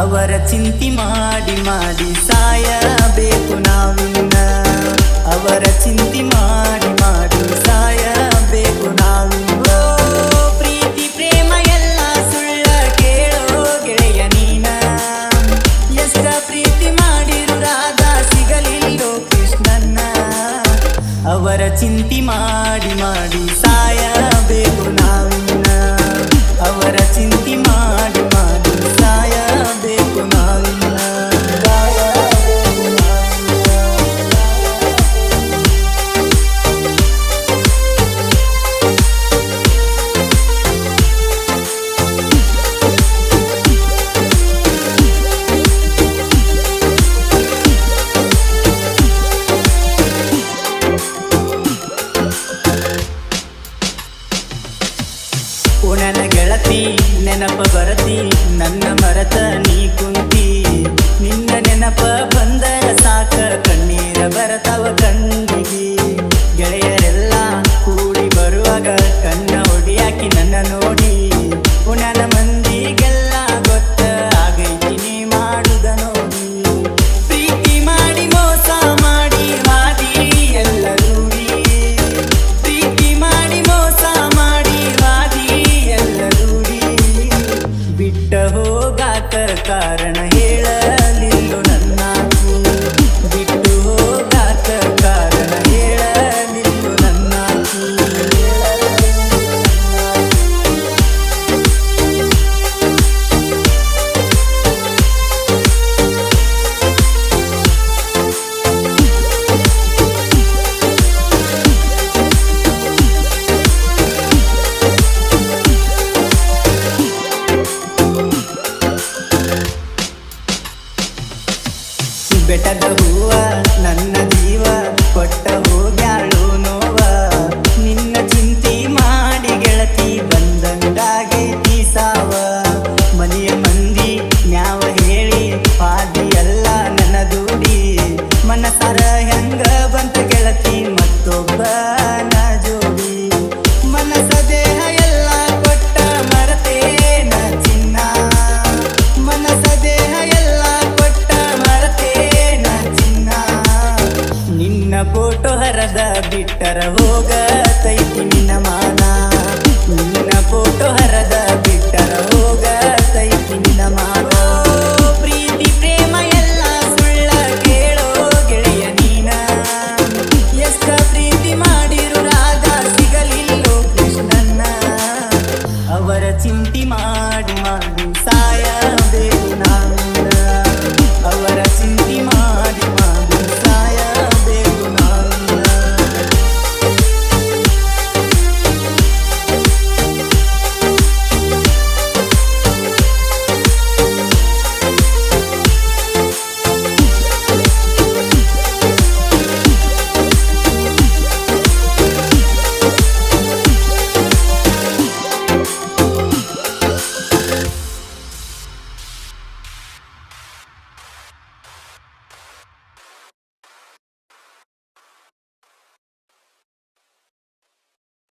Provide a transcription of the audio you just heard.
ಅವರ ಚಿಂತಿ ಮಾಡಿ ಮಾಡಿ ಸಾಯಬೇಕು ನಾವಿನ್ನ ಅವರ ಚಿಂತಿ ಮಾಡಿ ಮಾಡಿ ಸಾಯಬೇಕು ನಾವು ಪ್ರೀತಿ, ಪ್ರೇಮ ಎಲ್ಲ ಸುಳ್ಳ ಕೇಳೋ ಗೆಳೆಯ ನೀನ. ಎಷ್ಟ ಪ್ರೀತಿ ಮಾಡಿರು ರಾಧಾ ಸಿಗಲಿಲ್ಲೋ ಕೃಷ್ಣನ್ನ. ಅವರ ಚಿಂತಿ ಮಾಡಿ ಮಾಡಿ ಸಾಯಬೇಕು ನಾವಿನ್ನ ಅವರ ಚಿಂತಿ ಮಾಡಿ ಮಾಡಿ ಸಾಯ ಗೆಳತಿ ನೆನಪ ಬರತಿ ನನ್ನ ಮರತ ನೀ ಕುಂತಿ. ಹರದ ಬಿಟ್ಟರ ಹೋಗತೈತಿ ನಿನ್ನ ಮಾನ. ನಿನ್ನ ಫೋಟೋ ಹರದ ಬಿಟ್ಟರ ಹೋಗ